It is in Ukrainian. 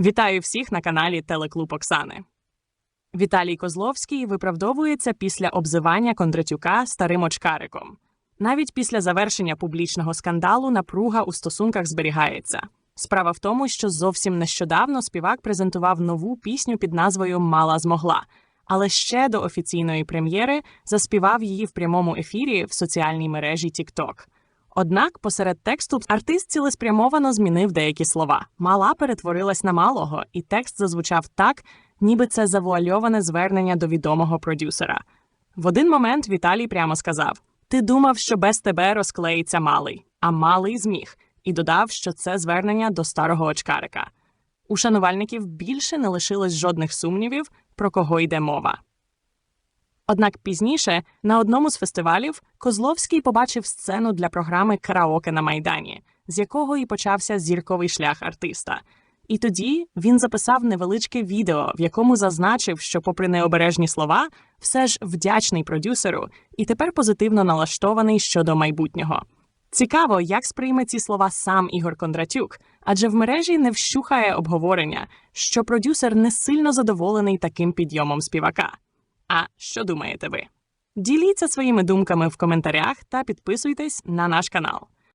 Вітаю всіх на каналі Телеклуб Оксани. Віталій Козловський виправдовується після обзивання Кондратюка старим очкариком. Навіть після завершення публічного скандалу напруга у стосунках зберігається. Справа в тому, що зовсім нещодавно співак презентував нову пісню під назвою Мала змогла, але ще до офіційної прем'єри заспівав її в прямому ефірі в соціальній мережі TikTok. Однак посеред тексту артист цілеспрямовано змінив деякі слова. Мала перетворилась на малого, і текст зазвучав так, ніби це завуальоване звернення до відомого продюсера. В один момент Віталій прямо сказав: Ти думав, що без тебе розклеїться малий, а малий зміг, і додав, що це звернення до старого очкарика. У шанувальників більше не лишилось жодних сумнівів, про кого йде мова. Однак пізніше на одному з фестивалів Козловський побачив сцену для програми Караоке на Майдані, з якого і почався зірковий шлях артиста. І тоді він записав невеличке відео, в якому зазначив, що, попри необережні слова, все ж вдячний продюсеру і тепер позитивно налаштований щодо майбутнього. Цікаво, як сприйме ці слова сам Ігор Кондратюк, адже в мережі не вщухає обговорення, що продюсер не сильно задоволений таким підйомом співака. А що думаєте ви? Діліться своїми думками в коментарях та підписуйтесь на наш канал.